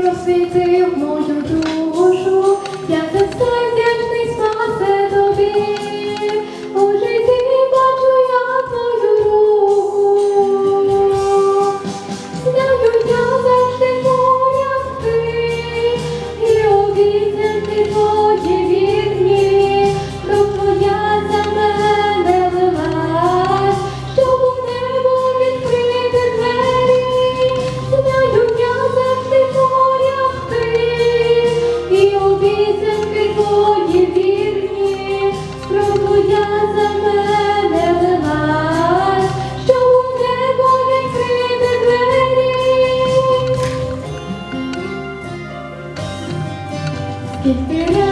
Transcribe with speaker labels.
Speaker 1: просвітив мою душу, Get you.